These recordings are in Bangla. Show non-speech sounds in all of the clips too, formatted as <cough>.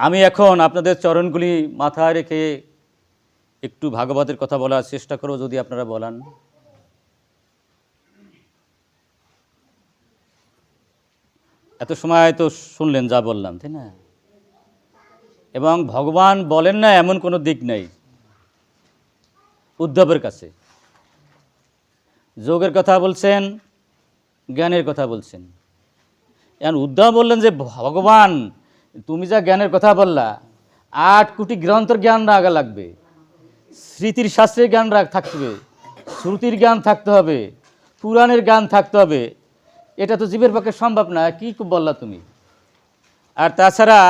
আমি এখন আপনাদের চরণগুলি মাথায় রেখে একটু ভাগবতের কথা বলার চেষ্টা করব, যদি আপনারা বলান। এত সময় তো শুনলেন, যা বললাম, তাই না? এবং ভগবান বলেন না, এমন কোনো দিক নেই। উদ্ধবের কাছে। যোগের কথা বলছেন, জ্ঞানের কথা বলছেন। এখন উদ্ধব বললেন যে, ভগবান তুমি যা জ্ঞানের কথা বললা, আট কোটি গ্রন্থের জ্ঞান রাখা লাগবে। স্মৃতির শাস্ত্রের জ্ঞান রাখ থাকবে, শ্রুতির জ্ঞান থাকতে হবে, পুরাণের জ্ঞান থাকতে হবে। এটা তো জীবের পক্ষে সম্ভব না, কি বললা তুমি? আর তাছাড়া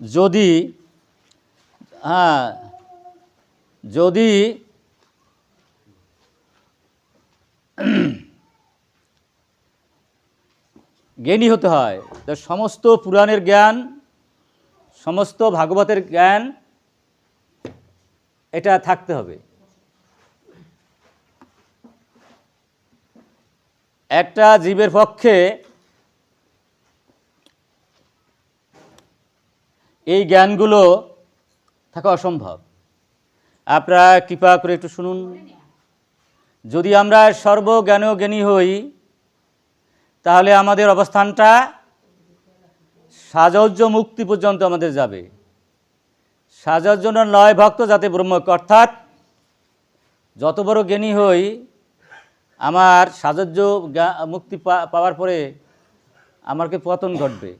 যদি হ্যাঁ যদি জ্ঞানী হতে হয়। তো সমস্ত পুরাণের জ্ঞান, সমস্ত ভাগবতের জ্ঞান এটা থাকতে হবে। একটা জীবের পক্ষে এই জ্ঞানগুলো থাকা অসম্ভব। আপনারা কৃপা করে একটু শুনুন। যদি আমরা সর্বজ্ঞান জ্ঞানী হই তাহলে আমাদের অবস্থানটা সাজজ্য মুক্তি পর্যন্ত আমাদের যাবে। সাজার জন্য নয় ভক্ত যাতে ব্রহ্ম অর্থাৎ যত বড় জ্ঞানী হই, আমার সাজজ্য মুক্তি পাওয়ার পরে আমাকে পতন ঘটবে।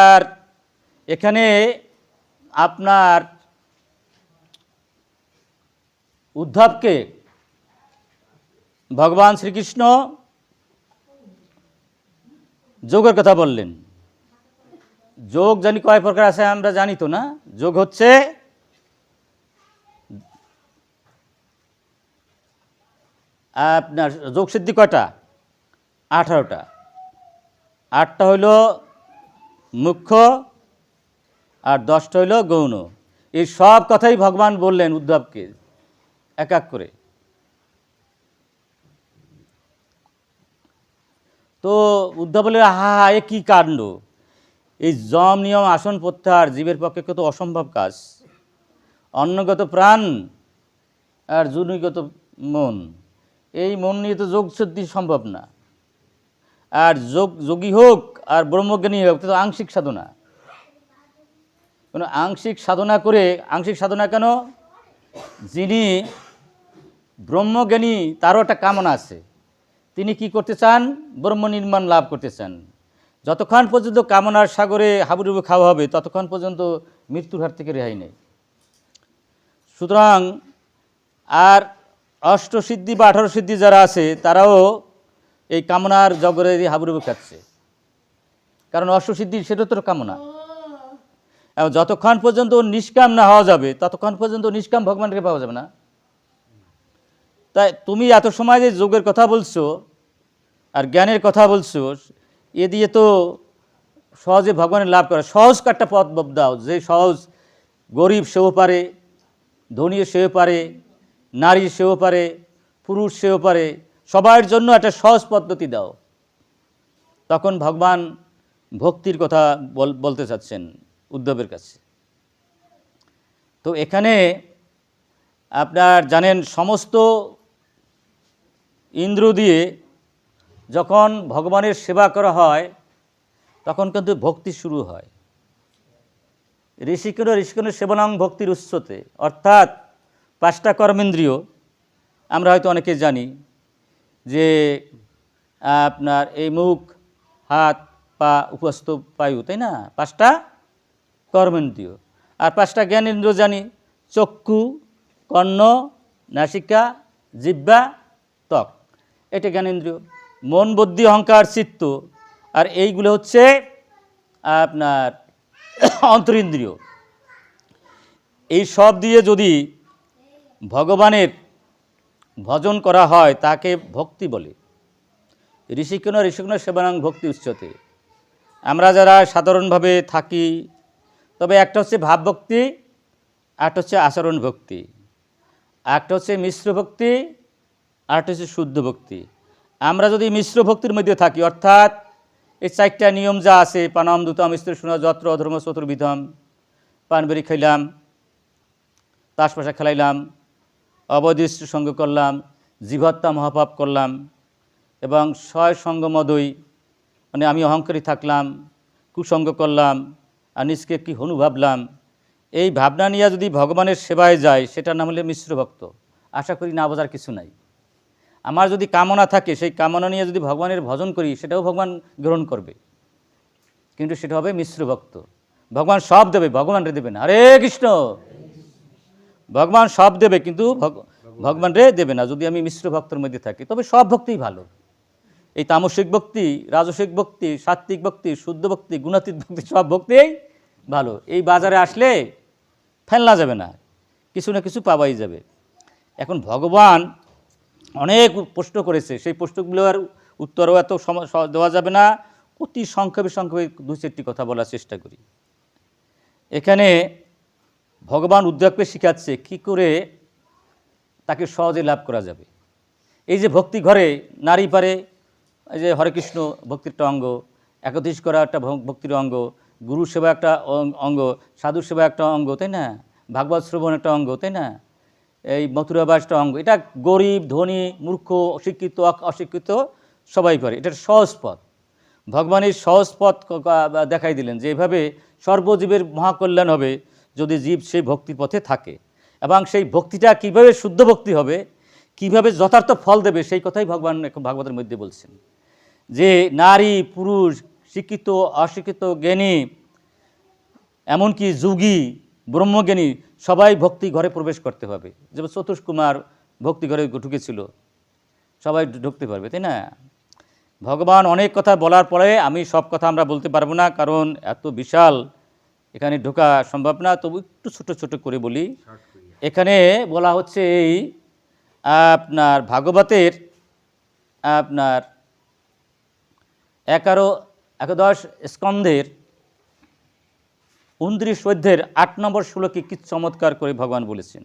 আর এখানে আপনার উদ্ধবকে ভগবান শ্রীকৃষ্ণ যোগের কথা বললেন। যোগ জানি কয় প্রকার আছে আমরা জানি তো না। যোগ হচ্ছে আপনার যোগ সিদ্ধি কয়টা? আঠারোটা। আটটা হইল মুখ্য, আর দশটা হইল গৌণ। এই সব কথাই ভগবান বললেন উদ্ধবকে। এক এক করে। তো উদ্ধব বলে, হা হা, এ কী কাণ্ড? এই জম নিয়ম আসন প্রত্যাহার, জীবের পক্ষে কত অসম্ভব কাজ। অন্নগত প্রাণ আর জুনিগত মন। এই মন নিয়ে তো যোগ সিদ্ধি সম্ভব না। আর যোগ, যোগী হোক আর ব্রহ্মজ্ঞানী হোক তো আংশিক সাধনা। কোনো আংশিক সাধনা করে, আংশিক সাধনা কেন? যিনি ব্রহ্মজ্ঞানী, তারও একটা কামনা আছে। তিনি কি করতে চান? ব্রহ্ম নির্মাণ লাভ করতে চান। যতক্ষণ পর্যন্ত কামনার সাগরে হাবুডুবু খাওয়া হবে ততক্ষণ পর্যন্ত মৃত্যুর হাত থেকে রেহাই নেই। সুতরাং আর অষ্টসিদ্ধি বা আঠারো সিদ্ধি যারা আছে তারাও এই কামনার জগরে হাবুডুবু খাচ্ছে। কারণ অষ্টসিদ্ধি সেটা তো কামনা। এবং যতক্ষণ পর্যন্ত নিষ্কাম না হওয়া যাবে ততক্ষণ পর্যন্ত নিষ্কাম ভগবানকে পাওয়া যাবে না। তাই তুমি এত সময় যে যোগের কথা বলছো আর জ্ঞানের কথা বলছো, এ দিয়ে তো সহজে ভগবানের লাভ করা। সহজ একটা পথ দাও, যে সহজ। গরিব সেও পারে, ধনী সেও পারে, নারী সেও পারে, পুরুষ সেও পারে, সবার জন্য একটা সহজ পদ্ধতি দাও। তখন ভগবান ভক্তির কথা বল- বলতে চাচ্ছেন উদ্ধবের কাছে। তো এখানে আপনার জানেন, সমস্ত ইন্দ্র দিয়ে যখন ভগবানের সেবা করা হয়, তখন কিন্তু ভক্তি শুরু হয়। ঋষিকের ঋষিকের সেবনাং ভক্তির উৎসতে অর্থাৎ পাঁচটা কর্মেন্দ্রিয়, আমরা হয়তো অনেকে জানি যে, আপনার এই মুখ, হাত, পা, উপস্থ পায়ু তাই না? পাঁচটা কর্মেন্দ্রিয়। আর পাঁচটা জ্ঞানেন্দ্র জানি, চক্ষু, কর্ণ, নাসিকা জিব্বা ত্বক। এটা জ্ঞানেন্দ্রিয় মন, বুদ্ধি, অহংকার, চিত্ত। আর এইগুলো হচ্ছে আপনার অন্তরিন্দ্রিয়। এই সব দিয়ে যদি ভগবানের ভজন করা হয়, তাকে ভক্তি বলে। ঋষিকেন ঋষিকেন সেবানাং ভক্তি উচ্চতে। আমরা যারা সাধারণভাবে থাকি, তবে একটা হচ্ছে ভাবভক্তি একটা হচ্ছে আচরণ ভক্তি। একটা হচ্ছে মিশ্র ভক্তি আর একটা হচ্ছে শুদ্ধ ভক্তি। আমরা যদি মিশ্র ভক্তির মধ্যে থাকি, অর্থাৎ এই চারটা নিয়ম যা আছে, পানাম, দুতাম স্ত্রী শোনা যত্র অধর্ম চতুর্বিধম পানবেরি খাইলাম, তাস পাশা খেলাইলাম, অবদিষ্ট সঙ্গ করলাম জীবত্তা মহাপাপ করলাম, এবং ছয় সঙ্গমদই মানে আমি অহংকারী থাকলাম, কুসঙ্গ করলাম, আর নিজকে কি হনু ভাবলাম, এই ভাবনা নিয়ে যদি ভগবানের সেবায় যায়, সেটার নাম হলে মিশ্র ভক্ত। আশা করি না বোঝার কিছু নাই। আমার যদি কামনা থাকে, সেই কামনা নিয়ে যদি ভগবানের ভজন করি, সেটাও ভগবান গ্রহণ করবে। কিন্তু সেটা হবে মিশ্র ভক্ত। ভগবান সব দেবে ভগবান রে দেবে না। হরে কৃষ্ণ! ভগবান সব দেবে, কিন্তু ভগ- ভগবান রে দেবে না। যদি আমি মিশ্র ভক্তের মধ্যে থাকি, তবে সব ভক্তিই ভালো। এই তামসিক ভক্তি, রাজসিক ভক্তি সাত্বিক ভক্তি, শুদ্ধ ভক্তি, গুণাতীত ভক্তি, সব ভক্তিই ভালো। এই বাজারে আসলে ফেলনা যাবে না। কিছু না কিছু পাওয়াই যাবে। এখন ভগবান অনেক প্রশ্ন করেছে। সেই প্রশ্নগুলোর উত্তরও এত দেওয়া যাবে না। অতি সংক্ষেপে সংক্ষেপে দু চারটি কথা বলার চেষ্টা করি। এখানে ভগবান উদ্যোগকে শিখাচ্ছে কি করে তাকে সহজে লাভ করা যাবে। এই যে ভক্তি ঘরে নারী পারে, এই যে হরে কৃষ্ণ ভক্তির একটা অঙ্গ, একত্রিশ করা একটা ভক- ভক্তির অঙ্গ গুরু সেবা একটা অঙ্গ সাধু সেবা একটা অঙ্গ, তাই না? ভাগবত শ্রবণ একটা অঙ্গ, তাই না? এই একটা অঙ্গ এটা গরিব, ধনী, মূর্খ, অশিক্ষিত অশিক্ষিত সবাই করে। এটা সহজ পথ। ভগবানের সহজ পথ দেখাই দিলেন যে এভাবে সর্বজীবের মহাকল্যাণ হবে যদি জীব সেই ভক্তির পথে থাকে। এবং সেই ভক্তিটা কীভাবে শুদ্ধ ভক্তি হবে, কীভাবে যথার্থ ফল দেবে, সেই কথাই ভগবান এখন ভাগবতের মধ্যে বলছেন। যে নারী, পুরুষ, শিক্ষিত, অশিক্ষিত, জ্ঞানী, এমনকি যোগী ব্রহ্মজ্ঞানী সবাই ভক্তি ঘরে প্রবেশ করতে হবে। যেমন চতুষ কুমার ভক্তি ঘরে ঢুকেছিল, সবাই ঢুকতে পারবে, তাই না? ভগবান অনেক কথা বলার পরে আমি সব কথা আমরা বলতে পারব না, কারণ এত বিশাল এখানে ঢোকা সম্ভব না। তবু একটু ছোট ছোট করে বলি। এখানে বলা হচ্ছে এই আপনার ভাগবতের আপনার এগারো একাদশ স্কন্ধের উনত্রিশ অধ্যায়ের আট নম্বর শ্লোকে কি চমৎকার করে ভগবান বলেছেন?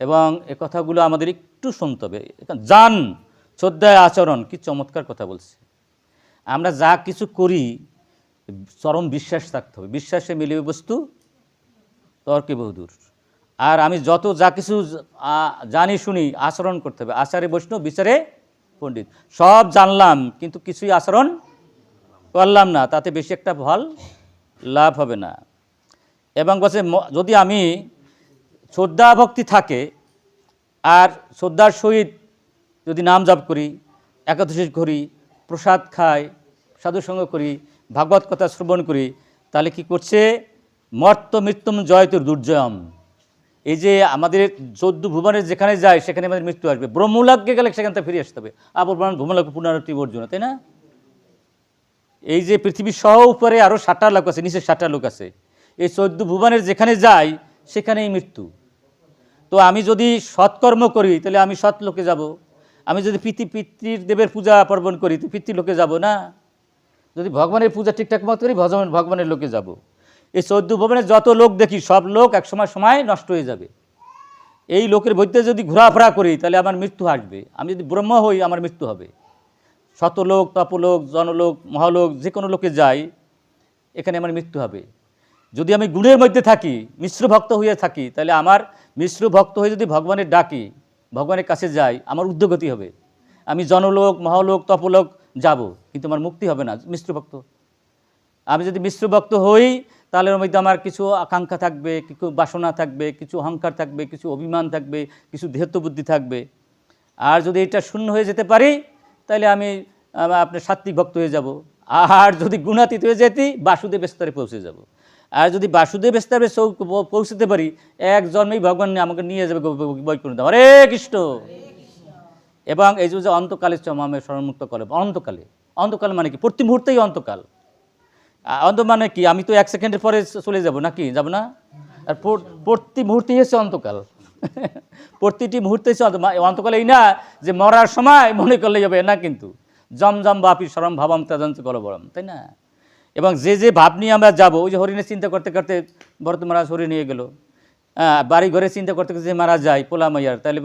এবং এ কথাগুলো আমাদের একটু শুনতে হবে। জান শ্রদ্ধায় আচরণ, কি চমৎকার কথা বলছে। আমরা যা কিছু করি, চরম বিশ্বাস থাকতে হবে। বিশ্বাসে মিলিবে বস্তু, তর্কে বহুদূর আর আমি যত যা কিছু জানি, শুনি, আচরণ করতে হবে। আচারে বৈষ্ণব, বিচারে পণ্ডিত। সব জানলাম, কিন্তু কিছুই আচরণ করলাম না। তাতে বেশি একটা ফল লাভ হবে না। এবং বলছে যদি আমি শ্রদ্ধা ভক্তি থাকে আর শ্রদ্ধার সহিত যদি নাম জপ করি, একাদশী করি, প্রসাদ খাই সাধুসঙ্গ করি, ভাগবত কথা শ্রবণ করি, তাহলে কি করছে? মর্ত মৃত্যুম জয়তুর দুর্জয়ম। এই যে আমাদের চোদ্দ ভুবনের যেখানে যায়, সেখানে আমাদের মৃত্যু আসবে। ব্রহ্মলাগ্যে গেলে সেখান থেকে ফিরে আসতে হবে। আবার ভূমলাগ্য পুনরাবৃত্তি অর্জুন, তাই না? এই যে পৃথিবী সহ উপরে আরও ষাটটা লোক আছে, নিচে ষাটটা লোক আছে, এই চোদ্দ ভুবনের যেখানে যাই, সেখানেই মৃত্যু। তো আমি যদি সৎকর্ম করি, তাহলে আমি সৎ লোকে যাব। আমি যদি পিতৃ পিতৃর দেবের পূজা পার্বণ করি, তো পিতৃ লোকে যাব না। যদি ভগবানের পূজা ঠিকঠাক মতো করি, ভগবান ভগবানের লোকে যাব। এই চৌদ্দ ভবনে যত লোক দেখি, সব লোক এক সময় সময় নষ্ট হয়ে যাবে। এই লোকের মধ্যে যদি ঘোরাফেরা করি, তাহলে আমার মৃত্যু আসবে। আমি যদি ব্রহ্ম হই, আমার মৃত্যু হবে। শতলোক, তপলোক, জনলোক, মহালোক যে কোনো লোকে যাই, এখানে আমার মৃত্যু হবে। যদি আমি গুণের মধ্যে থাকি, মিশ্র ভক্ত হয়ে থাকি, তাহলে আমার মিশ্র ভক্ত হয়ে যদি ভগবানের ডাকি, ভগবানের কাছে যাই, আমার উদ্যোগতি হবে। আমি জনলোক, মহালোক, তপলোক যাব, কিন্তু আমার মুক্তি হবে না, মিশ্র ভক্ত। আমি যদি মিশ্র ভক্ত হই, তাহলে ওর মধ্যে আমার কিছু আকাঙ্ক্ষা থাকবে, কিছু বাসনা থাকবে, কিছু অহংকার থাকবে, কিছু অভিমান থাকবে, কিছু দেহত্ব বুদ্ধি থাকবে। আর যদি এটা শূন্য হয়ে যেতে পারি তাহলে আমি আপনার সাত্বিক ভক্ত হয়ে যাব। আর যদি গুণাতীত হয়ে যেতে, বাসুদেব স্তরে পৌঁছে যাব। আর যদি বাসুদেব স্তরে পৌঁছতে পারি, এক জন্মেই ভগবান আমাকে নিয়ে যাবে দেবো হরে কৃষ্ণ! এবং এই যে যে অন্তকালে চমামে স্মরণমুক্ত করে অন্তকালে। অন্তকাল মানে কি? প্রতি মুহূর্তেই অন্তকাল। অন্ত মানে কি? আমি তো এক সেকেন্ডের পরে চলে যাব নাকি? যাব না? আর প্রতি মুহূর্তেই হচ্ছে অন্তকাল। প্রতিটি মুহূর্তে অন্তকাল এই না যে মরার সময় মনে করলে যাবে না কিন্তু। জমজম বাপি সরম ভাবম তেজন্ত কলবরম তাই না? এবং যে যে ভাব নিয়ে আমরা যাব ওই যে হরিণের চিন্তা করতে করতে ভরত মহারাজ হরিণ নিয়ে গেলো। হ্যাঁ বাড়ি ঘরে চিন্তা করতে করতে যে মারা যায় পোলা মাইয়ার তাহলে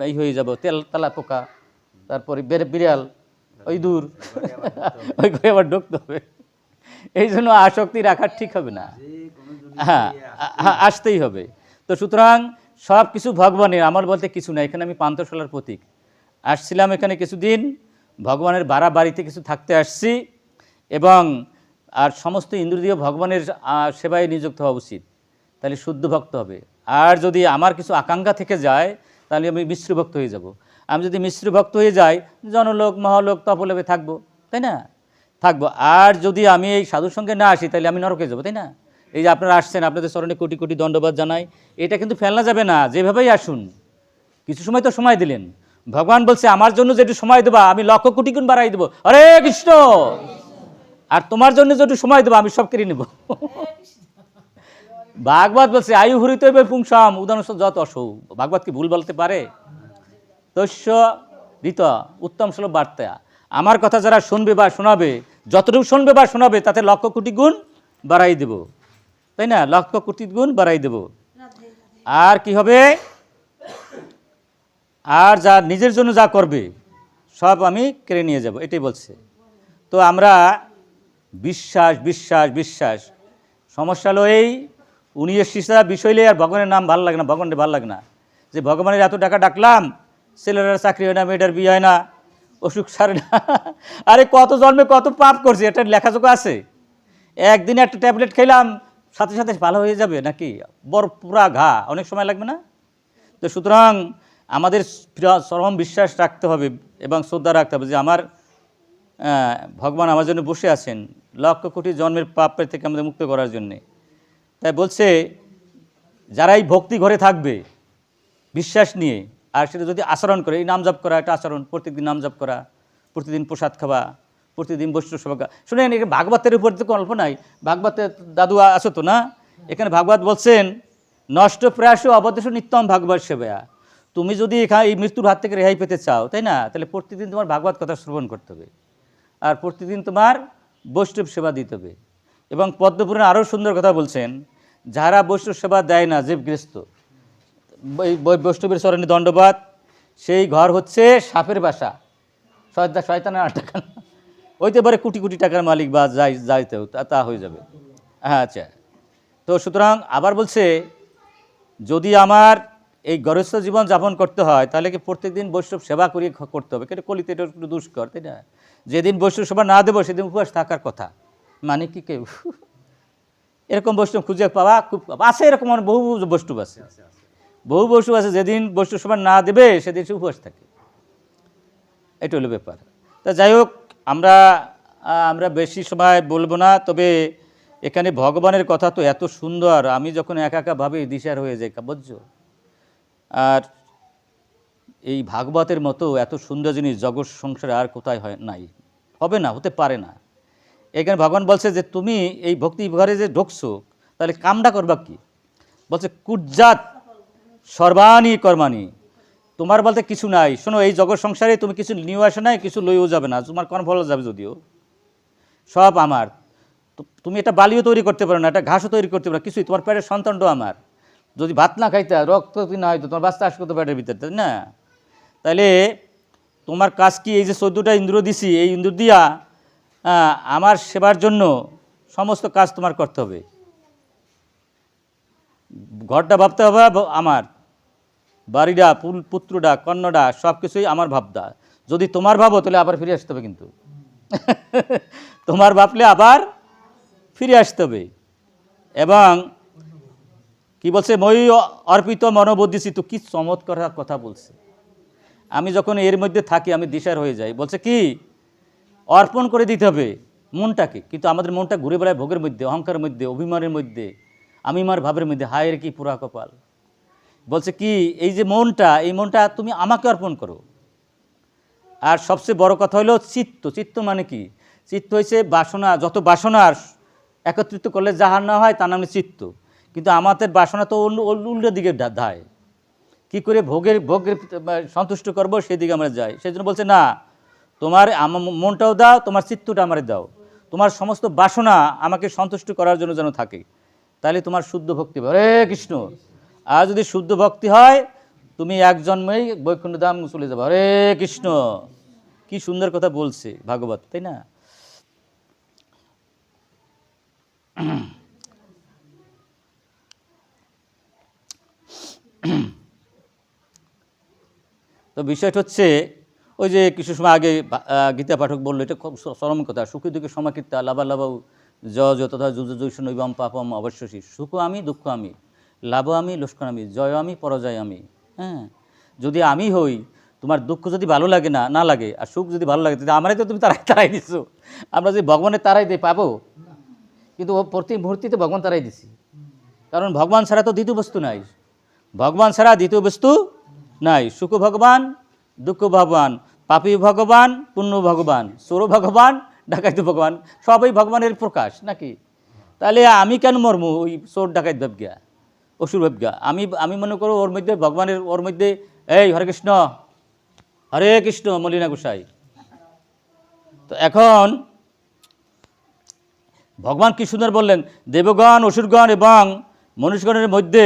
এই- হয়ে যাব। তেল তালা পোকা তারপরে বেড়ে বিড়াল ওই দূর। <laughs> ওই ঘরে আবার ঢুকতে হবে। এই জন্য আসক্তি রাখা ঠিক হবে না। হ্যাঁ আসতেই হবে। তো সুতরাং সব কিছু ভগবানের, আমার বলতে কিছু না এখানে আমি পান্তশালার প্রতীক। আসছিলাম এখানে কিছুদিন, ভগবানের বাড়া বাড়িতে কিছু থাকতে আসছি এবং আর সমস্ত ইন্দ্রিয় ভগবানের সেবায় নিযুক্ত হওয়া উচিত। তাহলে শুদ্ধ ভক্ত হবে। আর যদি আমার কিছু আকাঙ্ক্ষা থেকে যায়, তাহলে আমি মিশ্র ভক্ত হয়ে যাব। আমি যদি মিশ্র ভক্ত হয়ে যাই, জনলোক, মহালোক, তপলোকে থাকব, তাই না? থাকব। আর যদি আমি এই সাধুর সঙ্গে না আসি, তাহলে আমি নরকে যাব, তাই না? এই যে আপনারা আসছেন, আপনাদের স্মরণে কোটি কোটি দণ্ডবাদ জানাই। এটা কিন্তু ফেলনা যাবে না, যেভাবেই আসুন। কিছু সময় তো সময় দিলেন। ভগবান বলছে, আমার জন্য যেটু সময় দেবা, আমি লক্ষ কোটি গুণ বাড়াই দেবো। আরে কৃষ্ণ! আর তোমার জন্য যেটু সময় দেবো, আমি সব কেড়ে নেব। ভাগবত বলছে, আয়ু হরিত পুংসাম উদাহরণ যত অসৌ। ভাগবত কি ভুল বলতে পারে? তস্য ঋত উত্তম শ্লোক বার্তা। আমার কথা যারা শুনবে বা শোনাবে, যতটুকু শুনবে বা শোনাবে, তাতে লক্ষ কোটি গুণ বাড়াই দেব। তাই না? লক্ষ কোটি গুণ বাড়াই দেব। আর কি হবে? আর যা নিজের জন্য যা করবে সব আমি কেড়ে নিয়ে যাব। এটাই বলছে। তো আমরা বিশ্বাস বিশ্বাস বিশ্বাস। সমস্যা হলো এই উনি শিশা বিষয় লই আর ভগবানের নাম ভালো লাগে না ভগবানের ভালো লাগে না। যে ভগবানের এত টাকা ডাকলাম ছেলেরা চাকরি হয় না মেয়েটার বিয়ে হয় না অসুখ সারে না। আরে কত জন্মে কত পাপ করছে এটা লেখাজোকা আছে। একদিনে একটা ট্যাবলেট খেলাম সাথে সাথে ভালো হয়ে যাবে নাকি? বড় পুরা ঘা, অনেক সময় লাগবে না? তো সুতরাং আমাদের চরম বিশ্বাস রাখতে হবে এবং শ্রদ্ধা রাখতে হবে যে আমার ভগবান আমার জন্য বসে আছেন লক্ষ কোটি জন্মের পাপের থেকে আমাদের মুক্ত করার জন্যে। তাই বলছে যারা এই ভক্তি ঘরে থাকবে, বিশ্বাস নিয়ে, আর সেটা যদি আচরণ করে, এই নাম জপ করা একটা আচরণ, প্রত্যেকদিন নাম জপ করা, প্রতিদিন প্রসাদ খাওয়া প্রতিদিন বৈষ্ণব করা শুনেন, এখানে ভাগবতের উপর তো গল্প নাই। ভাগবতের দাদু আছো তো না। এখানে ভাগবত বলছেন, নষ্ট প্রয়াস অবদেশ নিত্যম ভাগবত সেবা তুমি যদি এখানে এই মৃত্যুর হাত থেকে রেহাই পেতে চাও, তাই না? তাহলে প্রতিদিন তোমার ভাগবত কথা শ্রবণ করতে হবে। আর প্রতিদিন তোমার বৈষ্ণব সেবা দিতে হবে। এবং পদ্মপুরাণে আরও সুন্দর কথা বলছেন, যারা বৈষ্ণব সেবা দেয় না, জীবগ্রস্ত। বৈ- বৈ- বৈষ্ণবের চরণে দণ্ডবাদ সেই ঘর হচ্ছে সাপের বাসা। শয়তা শয়তানের আট টাকা না। হইতে পারে কোটি কোটি টাকার মালিক বা যাই যাইতেও তা- হয়ে যাবে। হ্যাঁ আচ্ছা। তো সুতরাং আবার বলছে, যদি আমার এই গরস্থ জীবন যাপন করতে হয়, তাহলে কি প্রত্যেকদিন বৈষ্ণব সেবা করিয়ে করতে হবে? কিন্তু কলিতে এটা একটু দুষ্কর, তাই না? যেদিন বৈষ্ণব সেবা না দেবো, সেদিন উপবাস থাকার কথা। মানে কি কেউ? এরকম বৈষ্ণব খুঁজে পাওয়া খুব, আছে এরকম অনেক বহু বৈষ্ণব আছে। বহু বৈষ্ণব আছে, যেদিন বৈষ্ণব সেবা না দেবে, সেদিন সে উপবাস থাকে। এটা হলো ব্যাপার। তা যাই হোক আমরা আমরা বেশি সময় বলব না, তবে এখানে ভগবানের কথা তো এত সুন্দর, আমি যখন একা একা ভাবি দিশার হয়ে যাই, বুঝছ? আর এই ভাগবতের মতো এত সুন্দর জিনিস জগৎ সংসারে আর কোথায় হয়, নাই। হবে না, হতে পারে না। এখানে ভগবান বলছে যে, তুমি এই ভক্তি ঘরে যে ঢুকছো, তাহলে কামটা করবা কি? বলছে, কুজ্জাত সর্বাণী কর্মাণী। তোমার বলতে কিছু নাই। শোনো, এই জগৎ সংসারে তুমি কিছু নিয়েও আসে নাই, কিছু লইও যাবে না। তোমার কর্মফল যাবে যদিও। সব আমার। তুমি এটা বালিও তৈরি করতে পারো না, একটা ঘাসও তৈরি করতে পারো কিছুই। তোমার পেটের সন্তানটাও আমার। যদি ভাত না খাইতে, রক্ত না হয়তো তোমার বাচ্চা আসতো তো পেটের ভিতরে, তাই না? তাহলে তোমার কাজ কি? এই যে চোদ্দোটা ইন্দ্র দিছি, এই ইন্দ্র দিয়া আমার সেবার জন্য সমস্ত কাজ তোমার করতে হবে। ঘরটা ভাবতে হবে, আমার। বাড়িটা পুল- পুত্রটা কন্যাটা সব কিছুই আমার ভাবদা যদি তোমার ভাবো, তাহলে আবার ফিরে আসতে হবে কিন্তু। <laughs> তোমার ভাবলে আবার ফিরে আসতে হবে। এবং কি বলছে, মই অর্পিত মনোবুদ্ধিছি তো কি চমৎকার কথা বলছে। আমি যখন এর মধ্যে থাকি, আমি দিশার হয়ে যাই। বলছে কি, অর্পণ করে দিতে হবে মনটাকে। কিন্তু আমাদের মনটা ঘুরে বেড়ায় ভোগের মধ্যে, অহংকারের মধ্যে, অভিমানের মধ্যে, আমি আমার ভাবের মধ্যে হায়ের কি পুরা কপাল। বলছে কি, এই যে মনটা, এই মনটা তুমি আমাকে অর্পণ করো। আর সবচেয়ে বড় কথা হলো চিত্ত। চিত্ত মানে কি? চিত্ত হয়েছে বাসনা, যত বাসনার একত্রিত করলে যাহার না হয় তার নামে চিত্ত। কিন্তু আমাদের বাসনা তো উল্টো দিকে ধায়। কি করে ভোগের ভোগের সন্তুষ্ট করব সেদিকে আমরা যাই। সেই জন্য বলছে, না, তোমার আমার মনটাও দাও, তোমার চিত্তটা আমারে দাও। তোমার সমস্ত বাসনা আমাকে সন্তুষ্ট করার জন্য যেন থাকে। তাহলে তোমার শুদ্ধ ভক্তি হরে কৃষ্ণ। আর যদি শুদ্ধ ভক্তি হয়, তুমি এক জন্মেই বৈকুণ্ঠ ধাম চলে যাবে। হরে কৃষ্ণ। কি সুন্দর কথা বলছে ভাগবত, তাই না? তো বিষয়টা হচ্ছে, ওই যে কিছু সময় আগে গীতা পাঠক বলল, এটা খুব স- চরম কথা। সুখী দুঃখে সমাকৃতা লাভা লাভাও জ জ তথা যুজ ইবম পাপম অবশ্যই। সুখ আমি, দুঃখ আমি। লাভ আমি লোসকান আমি জয় আমি পরাজয় আমি হ্যাঁ? যদি আমি হই, তোমার দুঃখ যদি ভালো লাগে না না লাগে, আর সুখ যদি ভালো লাগে, তাহলে আমারই তো তুমি তারাই তারাই দিছো। আমরা যদি ভগবানের তারাই দিয়ে পাবো? কিন্তু ও প্রতি মুহূর্তে ভগবান তারাই দিছি। কারণ ভগবান ছাড়া তো দ্বিতীয় বস্তু নাই। ভগবান ছাড়া দ্বিতীয় বস্তু নাই। সুখ ভগবান, দুঃখ ভগবান, পাপী ভগবান, পুণ্য ভগবান, চোর ভগবান, ডাকাইত ভগবান, সবই ভগবানের প্রকাশ, নাকি? তাহলে আমি কেন মরমু ওই চোর ডাকাইত ভাবগা অসুর আমি আমি মনে করো ওর মধ্যে, ভগবানের ওর মধ্যে, এই হরে কৃষ্ণ হরে কৃষ্ণ, মলিনা গোসাই। তো এখন ভগবান কি সুন্দর বললেন, দেবগণ, অসুরগণ এবং মনুষ্যগণের মধ্যে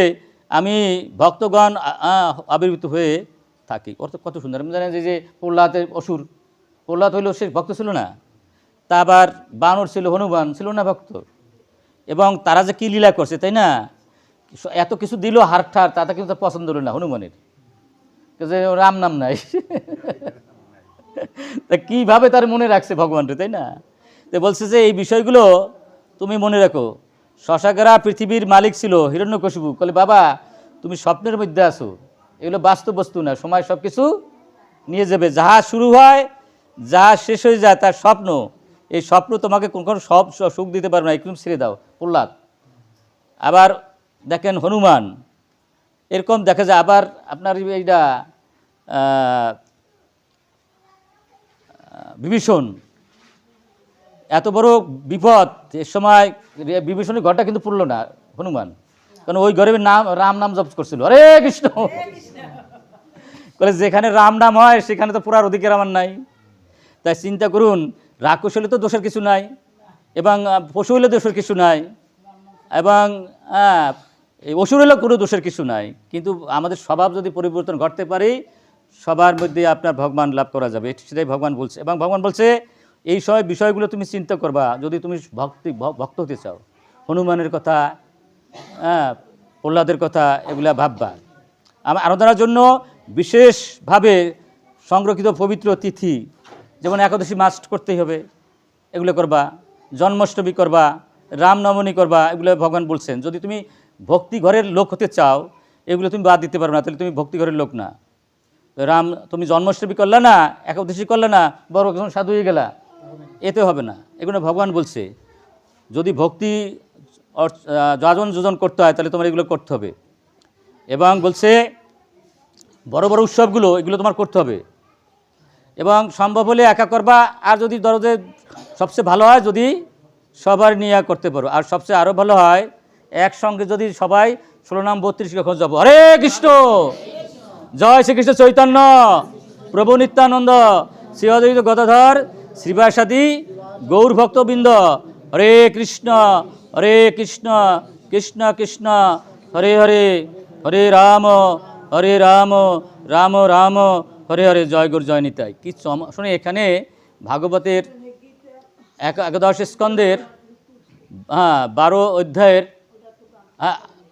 আমি ভক্তগণ আবির্ভূত হয়ে থাকি। অর্থ কত সুন্দর। আমি জানেন যে যে প্রহ্লাদের অসুর, প্রহ্লাদ হইলেও সে ভক্ত ছিল না। তা আবার বানর ছিল, হনুমান ছিল না ভক্ত। এবং তারা যে কী লীলা করছে, তাই না? এত কিছু দিল হার ঠার তাতে কিন্তু পছন্দ হলো না, হনুমানের। যে রাম নাম নাই। তা কীভাবে তার মনে রাখছে ভগবানকে তাই না? তো বলছে যে এই বিষয়গুলো তুমি মনে রাখো। শশাকেরা পৃথিবীর মালিক ছিল হিরণ্যকশিপু। বলে বাবা, তুমি স্বপ্নের মধ্যে আছো। এগুলো বাস্তব বস্তু না, সময় সব কিছু নিয়ে যাবে। যাহা শুরু হয় যাহা শেষ হয়ে যায়, তার স্বপ্ন। এই স্বপ্ন তোমাকে কোন কোনো সব সুখ দিতে পারবে না। একদম ছেড়ে দাও, প্রহ্লাদ। আবার দেখেন হনুমান, এরকম দেখা যায় আবার আপনার এইটা বিভীষণ, এত বড় বিপদ, এ সময় বিভীষণের ঘরটা কিন্তু পড়ল না হনুমান। কারণ ওই ঘরে নাম, রাম নাম জপ করছিল। হরে কৃষ্ণ! বলে যেখানে রাম নাম হয়, সেখানে তো পুরার অধিকার আমার নাই। তাই চিন্তা করুন, রাক্ষস হলে তো দোষের কিছু নাই, এবং পশু হলে দোষের কিছু নাই, এবং এই অসুর হলেও কোনো দোষের কিছু নাই। কিন্তু আমাদের স্বভাব যদি পরিবর্তন ঘটতে পারি, সবার মধ্যে আপনার ভগবান লাভ করা যাবে। সেটাই ভগবান বলছে। এবং ভগবান বলছে, এই সব বিষয়গুলো তুমি চিন্তা করবা, যদি তুমি ভক্তি ভক্ত হতে চাও। হনুমানের কথা হ্যাঁ প্রহ্লাদের কথা, এগুলা ভাববা। আমার আরাধনার জন্য বিশেষভাবে সংরক্ষিত পবিত্র তিথি, যেমন একাদশী মাস্ট করতেই হবে, এগুলো করবা। জন্মাষ্টমী করবা রামনবমী করবা, এগুলো ভগবান বলছেন। যদি তুমি ভক্তি ঘরের লোক হতে চাও, এগুলো তুমি বাদ দিতে পারবে না, তাহলে তুমি ভক্তি ঘরের লোক না। রাম, তুমি জন্মাষ্টমী করলে না, একাদশী করলে না, বড় একজন সাধু হয়ে গেলা, এতে হবে না। এগুলো ভগবান বলছে, যদি ভক্তি যাজন যোজন করতে হয়, তাহলে তোমার এগুলো করতে হবে। এবং বলছে, বড় বড় উৎসবগুলো, এগুলো তোমার করতে হবে। এবং সম্ভব হলে একা করবা, আর যদি ধরো সবচেয়ে ভালো হয়, যদি সবার নিয়ে করতে পারো। আর সবচেয়ে আরও ভালো হয় একসঙ্গে যদি সবাই ষোলো নাম বত্রিশ কখন যাব হরে কৃষ্ণ! জয় শ্রীকৃষ্ণ চৈতন্য! প্রভু নিত্যানন্দ! শ্রীহদৈত গদাধর, শ্রীবাসাদি, গৌর ভক্তবৃন্দ! হরে কৃষ্ণ! হরে কৃষ্ণ! কৃষ্ণ কৃষ্ণ! হরে হরে! হরে রাম! হরে রাম! রাম রাম! হরে হরে! জয় গুরু, জয় নিতাই। কি চম শুনে এখানে ভাগবতের এক একাদশ স্কন্দের হ্যাঁ বারো অধ্যায়ের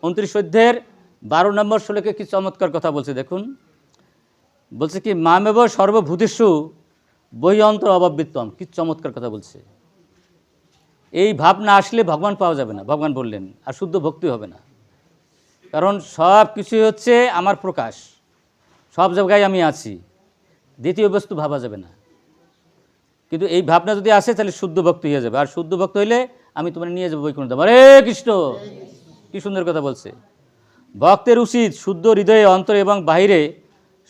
উনত্রিশ অধ্যায়ের বারো নম্বর শ্লোকে কি চমৎকার কথা বলছে দেখুন। বলছে কি, মামেব বই অন্তর অভাবৃত্তম কি চমৎকার কথা বলছে। এই ভাব না আসলে ভগবান পাওয়া যাবে না, ভগবান বললেন, আর শুদ্ধ ভক্তি হবে না। কারণ সব কিছুই হচ্ছে আমার প্রকাশ, সব জায়গায় আমি আছি, দ্বিতীয় বস্তু ভাবা যাবে না। কিন্তু এই ভাবনা যদি আসে তাহলে শুদ্ধ ভক্ত হয়ে যাবে, আর শুদ্ধ ভক্ত হইলে আমি তোমার নিয়ে যাব বৈকুণ্ঠ হরে কৃষ্ণ! কি সুন্দর কথা বলছে। ভক্তের উচিত শুদ্ধ হৃদয়ে অন্তরে এবং বাহিরে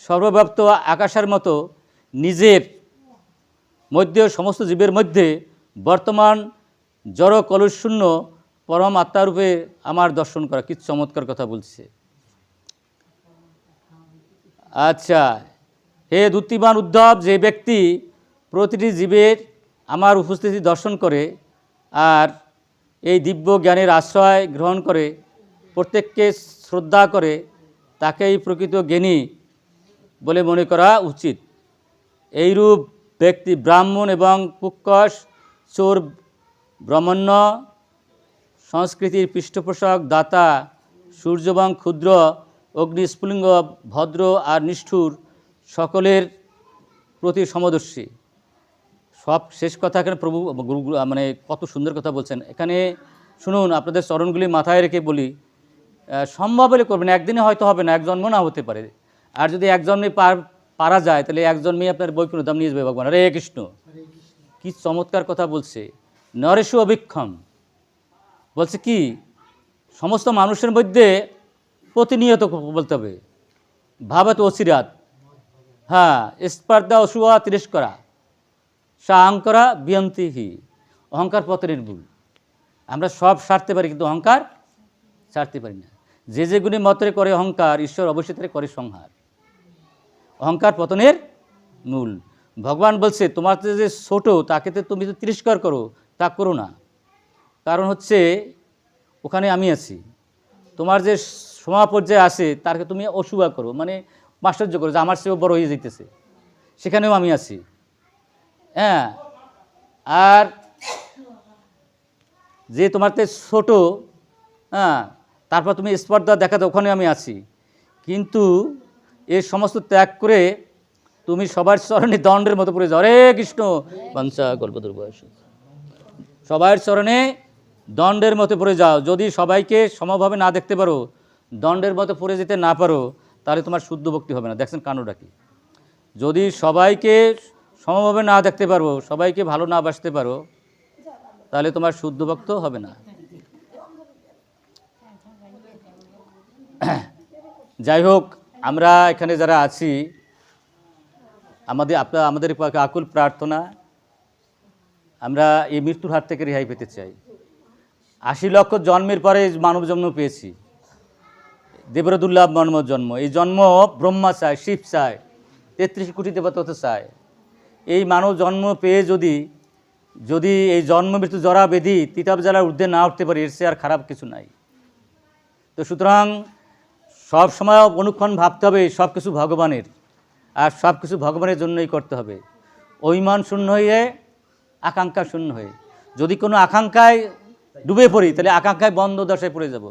সর্বব্যাপ্ত আকাশের মতো নিজের মধ্যে, সমস্ত জীবের মধ্যে বর্তমান জড় কলুশূন্য পরম আত্মারূপে আমার দর্শন করা। কি চমৎকার কথা বলছে। আচ্ছা হে দ্যুতিমান উদ্ধব, যে ব্যক্তি প্রতিটি জীবের আমার উপস্থিতি দর্শন করে, আর এই দিব্য জ্ঞানের আশ্রয় গ্রহণ করে, প্রত্যেককে শ্রদ্ধা করে তাকেই প্রকৃত জ্ঞানী বলে মনে করা উচিত। এইরূপ ব্যক্তি ব্রাহ্মণ এবং কুক্কস চোর ব্রহ্মণ্য, সংস্কৃতির পৃষ্ঠপোষক দাতা, সূর্যবং ক্ষুদ্র, অগ্নি স্ফুলিঙ্গ, ভদ্র আর নিষ্ঠুর সকলের প্রতি সমদর্শী। সব শেষ কথা এখানে প্রভু মানে কত সুন্দর কথা বলছেন। এখানে শুনুন, আপনাদের চরণগুলি মাথায় রেখে বলি সম্ভব হলে করবেন, একদিনে হয়তো হবে না এক জন্ম না হতে পারে। আর যদি এক জন্মে পার যায়, তাহলে এক জন্মেই আপনার বৈকুণ্ঠ দাম নিয়ে যাবে ভগবান। হরে কৃষ্ণ। কি চমৎকার কথা বলছে। নরেশু অভিক্ষম। বলছে কি, সমস্ত মানুষের মধ্যে প্রতিনিয়ত বলতে হবে, ভাবাত অচিরাত হ্যাঁ স্পর্ধা অসুয়া তিরস্করা। সাহংকরা বিয়ন্তিহি অহংকার পতনের ভুল আমরা সব সারতে পারি, কিন্তু অহংকার ছাড়তে পারি না। যে যে গুণী মতরে করে অহংকার, ঈশ্বর অবশ্যই তারে করে সংহার। অহংকার পতনের মূল। ভগবান বলছে তোমার যে ছোটো তাকে তো তুমি তো তিরস্কার করো, তা করো না। কারণ হচ্ছে, ওখানে আমি আছি। তোমার যে সমা পর্যায়ে আসে তাকে তুমি অসুয়া করো। মানে আশ্চর্য করো যে আমার সেও বড় হয়ে যেতেছে। সেখানেও আমি আছি। হ্যাঁ। আর যে তোমার তে ছোট হ্যাঁ তারপর তুমি স্পর্ধা দেখাতে ওখানে আমি আছি। কিন্তু এ সমস্ত ত্যাগ করে তুমি সবার চরণে দণ্ডের মতো পড়ে যাও। হরে কৃষ্ণ। বাঞ্ছা গল্প বয়স। সবার চরণে দণ্ডের মতো পড়ে যাও। যদি সবাইকে সমভাবে না দেখতে পারো, দণ্ডের মতো পড়ে যেতে না পারো, তাহলে তোমার শুদ্ধ ভক্তি হবে না। দেখছেন কানুটা কি? যদি সবাইকে সমভাবে না দেখতে পারব সবাইকে ভালো না বাসতে পারো, তাহলে তোমার শুদ্ধ ভক্ত হবে না। যাই হোক, আমরা এখানে যারা আছি, আমাদের আপনার, আমাদের আকুল প্রার্থনা, আমরা এই মৃত্যুর হাত থেকে রেহাই পেতে চাই। আশি লক্ষ জন্মের পরে মানব জন্ম পেয়েছি। দেবরদুল্লাভ মর্ম জন্ম। এই জন্ম ব্রহ্মা চায়, শিব চায়, তেত্রিশ কোটি দেবতা চায়। এই মানব জন্ম পেয়ে যদি যদি এই জন্ম মৃত্যু জরা বেদি তিতাব জ্বালার ঊর্ধ্বে না উঠতে পারি, এর চেয়ে আর খারাপ কিছু নাই। তো সুতরাং সব সময় অনুক্ষণ ভাবতে হবে, সব কিছু ভগবানের, আর সব কিছু ভগবানের জন্যই করতে হবে। অভিমান শূন্য হয়ে, আকাঙ্ক্ষা শূন্য হয়ে। যদি কোনো আকাঙ্ক্ষায় ডুবে পড়ি, তাহলে আকাঙ্ক্ষায় বন্ধ দশায় পড়ে যাব।